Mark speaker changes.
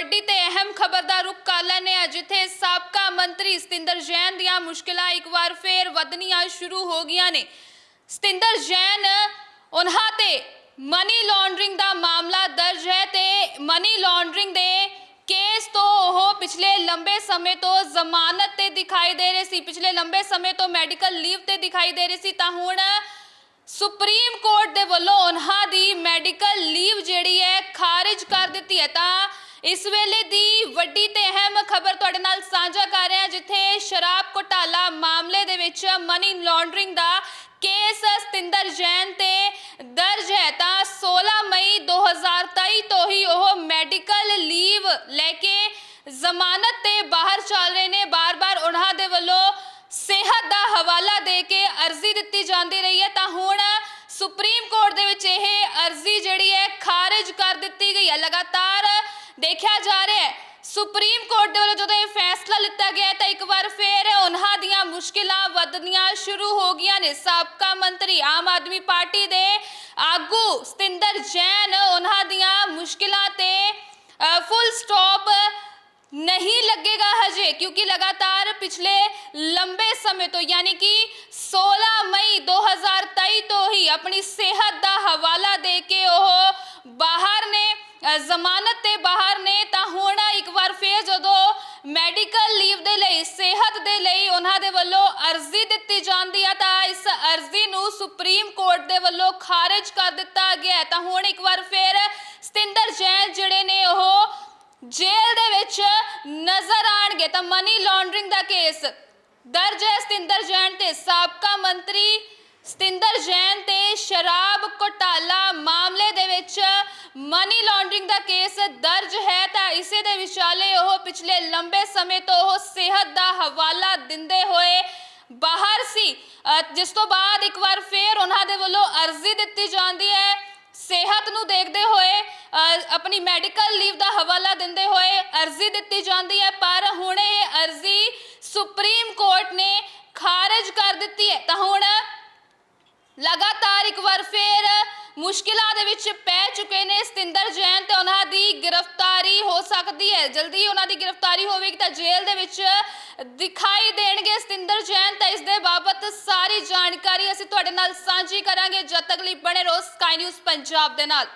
Speaker 1: ਵੱਡੀ ਤੇ ਅਹਿਮ ਖਬਰ ਦਾ ਰੁਖ ਕਰ ਲੈਂਦੇ ਹਾਂ, ਜਿੱਥੇ ਸਾਬਕਾ ਮੰਤਰੀ ਸਤਿੰਦਰ ਜੈਨ ਦੀਆਂ ਮੁਸ਼ਕਲਾਂ ਇੱਕ ਵਾਰ ਫੇਰ ਵਧਣੀਆਂ ਸ਼ੁਰੂ ਹੋ ਗਈਆਂ ਨੇ। ਸਤਿੰਦਰ ਜੈਨ, ਉਹਨਾਂ ਤੇ ਮਨੀ ਲਾਂਡਰਿੰਗ ਦਾ ਮਾਮਲਾ ਦਰਜ ਹੈ ਤੇ ਮਨੀ ਲਾਂਡਰਿੰਗ ਦੇ ਕੇਸ ਤੋਂ ਉਹ ਪਿਛਲੇ ਲੰਬੇ ਸਮੇਂ ਤੋਂ ਜ਼ਮਾਨਤ ਤੇ ਦਿਖਾਈ ਦੇ ਰਹੇ ਸੀ। ਪਿਛਲੇ ਲੰਬੇ ਸਮੇਂ ਤੋਂ ਮੈਡੀਕਲ ਲੀਵ ਤੇ ਦਿਖਾਈ ਦੇ ਰਹੇ ਸੀ। ਤਾਂ ਹੁਣ ਸੁਪਰੀਮ ਕੋਰਟ ਦੇ ਵੱਲੋਂ ਉਹਨਾਂ ਦੀ ਮੈਡੀਕਲ ਲੀਵ ਜਿਹੜੀ ਹੈ, ਖਾਰਜ ਕਰ ਦਿੱਤੀ ਹੈ। ਤਾਂ ਇਸ ਵੇਲੇ ਦੀ ਵੱਡੀ ਤੇ ਅਹਿਮ ਖਬਰ ਤੁਹਾਡੇ ਨਾਲ ਸਾਂਝਾ ਕਰ ਰਹੇ ਹਾਂ ਜਿੱਥੇ ਸ਼ਰਾਬ ਘੁਟਾਲਾ ਮਾਮਲੇ ਦੇ ਵਿੱਚ ਮਨੀ ਲਾਂਡਰਿੰਗ ਦਾ ਕੇਸ ਸਤਿੰਦਰ ਜੈਨ ਤੇ ਦਰਜ ਹੈ। ਤਾਂ 16 ਮਈ 2023 ਤੋਂ ਹੀ ਉਹ ਮੈਡੀਕਲ ਲੀਵ ਲੈ ਕੇ ਜ਼ਮਾਨਤ ਤੇ ਬਾਹਰ ਚੱਲ ਰਹੇ ਨੇ। ਬਾਰ-ਬਾਰ ਉਹਨਾਂ ਦੇ ਵੱਲੋਂ ਸਿਹਤ ਦਾ ਹਵਾਲਾ ਦੇ ਕੇ ਅਰਜ਼ੀ ਦਿੱਤੀ ਜਾਂਦੀ ਰਹੀ ਹੈ। ਤਾਂ ਹੁਣ ਸੁਪਰੀਮ ਕੋਰਟ ਦੇ ਵਿੱਚ ਇਹ ਅਰਜ਼ੀ ਜਿਹੜੀ ਹੈ, ਖਾਰਜ ਕਰ ਦਿੱਤੀ ਗਈ ਹੈ। ਲਗਾਤਾਰ ਦੇਖਿਆ ਜਾ ਰਿਹਾ ਹੈ। ਸੁਪਰੀਮ ਕੋਰਟ ਦੇ ਵੱਲੋਂ ਜਦੋਂ ਇਹ ਫੈਸਲਾ ਲਿੱਤਾ ਗਿਆ ਤਾਂ ਇੱਕ ਵਾਰ ਫੇਰ ਉਹਨਾਂ ਦੀਆਂ ਮੁਸ਼ਕਿਲਾਂ ਵਧਣੀਆਂ ਸ਼ੁਰੂ ਹੋ ਗਈਆਂ ਨੇ। ਸਾਬਕਾ ਮੰਤਰੀ ਆਮ ਆਦਮੀ ਪਾਰਟੀ ਦੇ ਆਗੂ ਸਤਿੰਦਰ ਜੈਨ ਉਹਨਾਂ ਦੀਆਂ ਮੁਸ਼ਕਿਲਾਂ ਤੇ ਫੁੱਲ ਸਟਾਪ ਨਹੀਂ ਲੱਗੇਗਾ ਹਜੇ, ਕਿਉਂਕਿ ਲਗਾਤਾਰ ਪਿਛਲੇ ਲੰਬੇ ਸਮੇਂ ਤੋਂ ਯਾਨੀ ਕਿ 16 ਮਈ 2023 ਤੋਂ ਹੀ ਆਪਣੀ ਸਿਹਤ ਜ਼ਮਾਨਤ ਤੇ ਬਾਹਰ ਨੇ, ਤਾਂ ਹੁਣ ਇੱਕ ਵਾਰ ਫੇਰ ਜਦੋਂ ਮੈਡੀਕਲ ਲੀਵ ਦੇ ਲਈ, ਸਿਹਤ ਦੇ ਲਈ ਉਹਨਾਂ ਦੇ ਵੱਲੋਂ ਅਰਜ਼ੀ ਦਿੱਤੀ ਜਾਂਦੀ ਹੈ ਤਾਂ ਇਸ ਅਰਜ਼ੀ ਨੂੰ ਸੁਪਰੀਮ ਕੋਰਟ ਦੇ ਵੱਲੋਂ ਖਾਰਜ ਕਰ ਦਿੱਤਾ ਗਿਆ ਤਾਂ ਹੁਣ ਇੱਕ ਵਾਰ ਫੇਰ ਸਤਿੰਦਰ ਜੈਨ ਜਿਹੜੇ ਨੇ, ਉਹ ਜੇਲ੍ਹ ਦੇ ਵਿੱਚ ਨਜ਼ਰ ਆਣਗੇ ਤਾਂ ਮਨੀ ਲਾਂਡਰਿੰਗ ਦਾ ਕੇਸ ਦਰਜ ਹੈ ਸਤਿੰਦਰ ਜੈਨ ਤੇ ਸਾਬਕਾ ਮੰਤਰੀ ਸਤਿੰਦਰ ਜੈਨ ਤੇ ਸ਼ਰਾਬ ਘੁਟਾਲਾ ਮਨੀ ਲਾਂਡਰਿੰਗ ਦਾ ਕੇਸ ਦਰਜ ਹੈ ਤਾਂ ਇਸੇ ਦੇ ਵਿਚਾਲੇ ਉਹ ਪਿਛਲੇ ਲੰਬੇ ਸਮੇਂ ਤੋਂ ਉਹ ਸਿਹਤ ਦਾ ਹਵਾਲਾ ਦਿੰਦੇ ਹੋਏ ਬਾਹਰ ਸੀ। ਜਿਸ ਤੋਂ ਬਾਅਦ ਇੱਕ ਵਾਰ ਫੇਰ ਉਹਨਾਂ ਦੇ ਵੱਲੋਂ ਅਰਜ਼ੀ ਦਿੱਤੀ ਜਾਂਦੀ ਹੈ। ਸਿਹਤ ਨੂੰ ਦੇਖਦੇ ਹੋਏ ਅ, ਆਪਣੀ ਮੈਡੀਕਲ ਲੀਵ ਦਾ ਹਵਾਲਾ ਦਿੰਦੇ ਹੋਏ ਅਰਜ਼ੀ ਦਿੱਤੀ ਜਾਂਦੀ ਹੈ ਪਰ ਹੁਣ ਇਹ ਅਰਜ਼ੀ ਸੁਪਰੀਮ ਕੋਰਟ ਨੇ ਖਾਰਜ ਕਰ ਦਿੱਤੀ ਹੈ। ਤਾਂ ਹੁਣ ਲਗਾਤਾਰ ਇੱਕ ਵਾਰ ਫੇਰ ਮੁਸ਼ਕਿਲਾਂ ਦੇ ਵਿੱਚ ਪੈ ਚੁੱਕੇ ਨੇ ਸਤਿੰਦਰ ਜੈਨ ਤੇ ਉਹਨਾਂ ਦੀ ਗ੍ਰਿਫਤਾਰੀ ਹੋ ਸਕਦੀ ਹੈ। ਜਲਦੀ ਉਹਨਾਂ ਦੀ ਗ੍ਰਿਫਤਾਰੀ ਹੋਵੇਗੀ ਤਾਂ ਜੇਲ੍ਹ ਦੇ ਵਿੱਚ ਦਿਖਾਈ ਦੇਣਗੇ। ਸਤਿੰਦਰ ਜੈਨ ਤਾਂ ਇਸ ਦੇ ਬਾਬਤ ਸਾਰੀ ਜਾਣਕਾਰੀ ਅਸੀਂ ਤੁਹਾਡੇ ਨਾਲ ਸਾਂਝੀ ਕਰਾਂਗੇ। ਜਦ ਤੱਕ ਲਈ ਬਣੇ ਰਹੋ ਸਕਾਈ ਨਿਊਜ਼ ਪੰਜਾਬ ਦੇ ਨਾਲ।